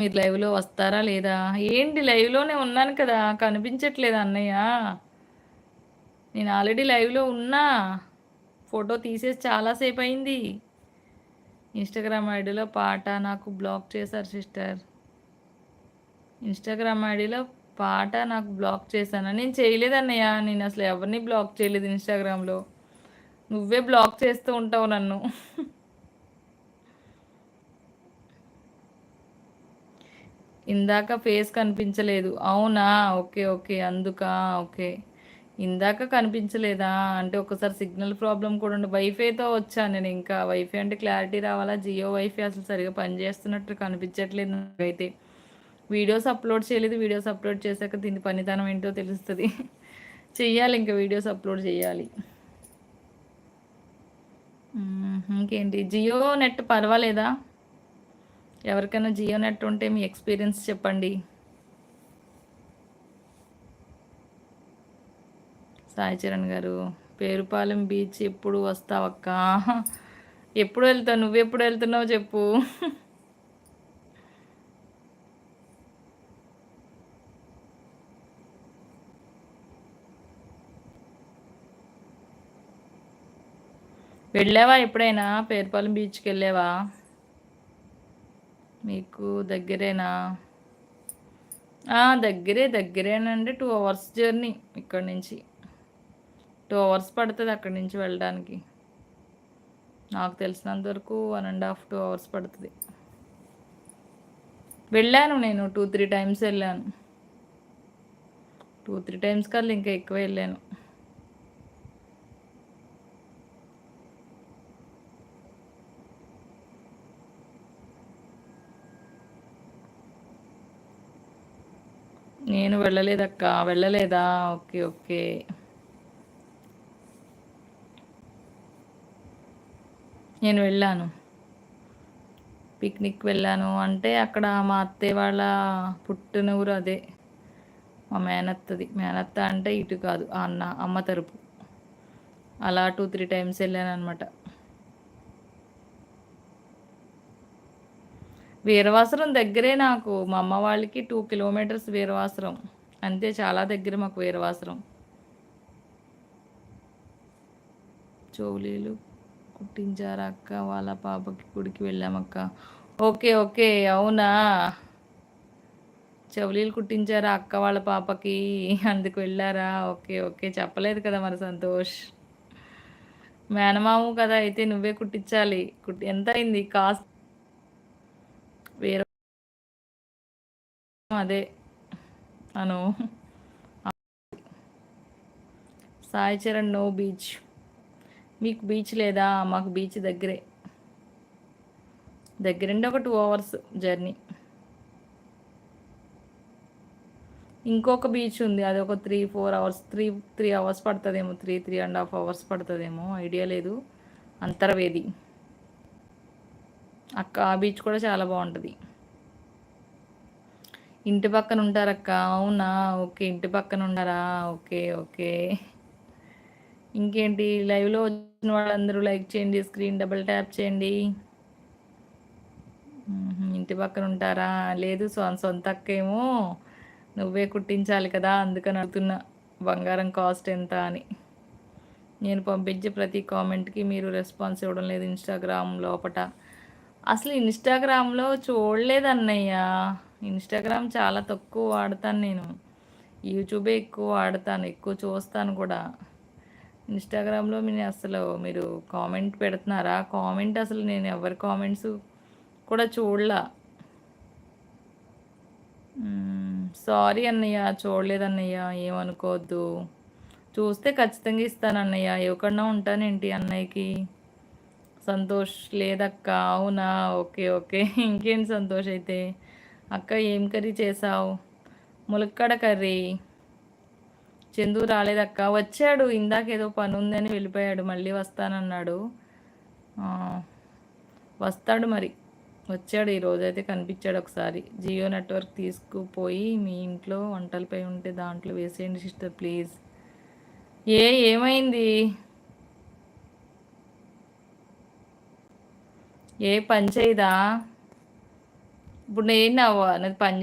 మీరు లైవ్లో వస్తారా లేదా? ఏంటి లైవ్లోనే ఉన్నాను కదా కనిపించట్లేదు అన్నయ్య. నేను ఆల్రెడీ లైవ్లో ఉన్నా. ఫోటో తీసేసి చాలాసేపు అయింది. ఇన్స్టాగ్రామ్ ఐడిలో పాట నాకు బ్లాక్ చేశారు సిస్టర్ ఇన్స్టాగ్రామ్ ఐడిలో పాట నాకు బ్లాక్ చేశాను. నేను చేయలేదు అన్నయ్య. నేను అసలు ఎవరిని బ్లాక్ చేయలేదు ఇన్స్టాగ్రామ్లో నువ్వే బ్లాక్ చేస్తూ ఉంటావు నన్ను. ఇందాక ఫేస్ కనిపించలేదు. అవునా? Okay okay. అందుక? ఓకే. ఇందాక కనిపించలేదా? అంటే ఒకసారి సిగ్నల్ ప్రాబ్లం కూడా ఉండి. వైఫైతో వచ్చాను నేను ఇంకా. వైఫై అంటే క్లారిటీ రావాలా? జియో వైఫై అసలు సరిగా పనిచేస్తున్నట్టు కనిపించట్లేదు నాకైతే. వీడియోస్ అప్లోడ్ చేయలేదు. వీడియోస్ అప్లోడ్ చేశాక దీని పనితనం ఏంటో తెలుస్తుంది. చెయ్యాలి ఇంకా వీడియోస్ అప్లోడ్ చేయాలి. ఇంకేంటి? జియో నెట్ పర్వాలేదా? ఎవరికైనా జియో నెట్ ఉంటే మీ ఎక్స్పీరియన్స్ చెప్పండి. సాయి చరణ్ గారు పేరుపాలెం బీచ్ ఎప్పుడు వస్తావక్క ఎప్పుడు వెళ్తావు? నువ్వు ఎప్పుడు వెళ్తున్నావు చెప్పు. వెళ్ళావా ఎప్పుడైనా? పేరుపాలెం బీచ్కి వెళ్ళావా? మీకు దగ్గరేనా? దగ్గరే దగ్గరేనండి. టూ అవర్స్ జర్నీ ఇక్కడ నుంచి. టూ అవర్స్ పడుతుంది అక్కడి నుంచి వెళ్ళడానికి. నాకు తెలిసినంత వరకు one and half two hours పడుతుంది. వెళ్ళాను నేను టూ త్రీ టైమ్స్ వెళ్ళాను. టూ త్రీ టైమ్స్ కల్లా ఇంకా ఎక్కువ వెళ్ళాను. నేను వెళ్ళలేదక్క వెళ్ళలేదా? Okay okay. నేను వెళ్ళాను. పిక్నిక్ వెళ్ళాను. అంటే అక్కడ మా అత్తయ్య వాళ్ళ పుట్టిన ఊరు అదే. మా మేనత్తది. మేనత్త అంటే ఇటు కాదు అన్న అమ్మ తరపు. అలా టూ త్రీ టైమ్స్ వెళ్ళాను అనమాట వీరవాసరం దగ్గరే నాకు. మా అమ్మ వాళ్ళకి టూ కిలోమీటర్స్ వీరవాసరం. అంతే చాలా దగ్గర మాకు వీరవాసరం. చౌలీలు కుట్టించారా అక్క వాళ్ళ పాపకి గుడికి వెళ్ళామక్క ఓకే ఓకే అవునా? చెవులీలు కుట్టించారా అక్క వాళ్ళ పాపకి? అందుకు వెళ్ళారా? ఓకే ఓకే చెప్పలేదు కదా మరి సంతోష్. మేనమాము కదా అయితే నువ్వే కుట్టించాలి. కుట్టి ఎంత అయింది? కాస్ట్ వేరే అదే అను. Sai Charan no beach. మీకు బీచ్ లేదా? మాకు బీచ్ దగ్గరే. దగ్గరండి ఒక టూ అవర్స్ జర్నీ. ఇంకొక బీచ్ ఉంది. అది ఒక three four hours three three hours పడుతుందేమో. Three three and half hours పడుతుందేమో. ఐడియా లేదు. అంతర్వేది. అక్క ఆ బీచ్ కూడా చాలా బాగుంటుంది. ఇంటి పక్కన ఉంటారక్క అవునా? ఓకే ఇంటి పక్కన ఉన్నారా? Okay okay. ఇంకేంటి? లైవ్లో వచ్చిన వాళ్ళందరూ లైక్ చేయండి స్క్రీన్ డబుల్ ట్యాప్ చేయండి. ఇంటి పక్కన ఉంటారా? లేదు సొంత అక్కేమో నువ్వే కుట్టించాలి కదా అందుకని అడుగుతున్నా బంగారం కాస్ట్ ఎంత అని. నేను పంపించే ప్రతి కామెంట్కి మీరు రెస్పాన్స్ ఇవ్వడం లేదు ఇన్స్టాగ్రామ్ లోపట. అసలు ఇన్స్టాగ్రామ్లో చూడలేదన్నయ్యా. ఇన్స్టాగ్రామ్ చాలా తక్కువ వాడతాను నేను. యూట్యూబే ఎక్కువ వాడతాను ఎక్కువ చూస్తాను కూడా. ఇన్స్టాగ్రామ్లో మీరు అసలు మీరు కామెంట్ పెడుతున్నారా? కామెంట్ అసలు నేను ఎవరి కామెంట్స్ కూడా చూడలా. సారీ అన్నయ్య చూడలేదన్నయ్య ఏమనుకోవద్దు. చూస్తే ఖచ్చితంగా ఇస్తాను అన్నయ్య ఇవ్వకుండా ఉంటానేంటి అన్నయ్యకి? సంతోష్ లేదక్క అవునా? Okay okay. ఇంకేంటి సంతోష్ అయితే? అక్క ఏం కర్రీ చేసావు ములక్కడ కర్రీ. చందు రాలేదక్క. వచ్చాడు. ఇందాక ఏదో పని ఉందని వెళ్ళిపోయాడు. మళ్ళీ వస్తానన్నాడు. వస్తాడు మరి. వచ్చాడు. ఈరోజు అయితే కనిపించాడు ఒకసారి. జియో నెట్వర్క్ తీసుకుపోయి మీ ఇంట్లో వంటలపై ఉంటే దాంట్లో వేసేయండి సిస్టర్ ప్లీజ్. ఏ ఏమైంది? ఏ పని చేయదా? ఇప్పుడు నేను అవ్వ నాది పని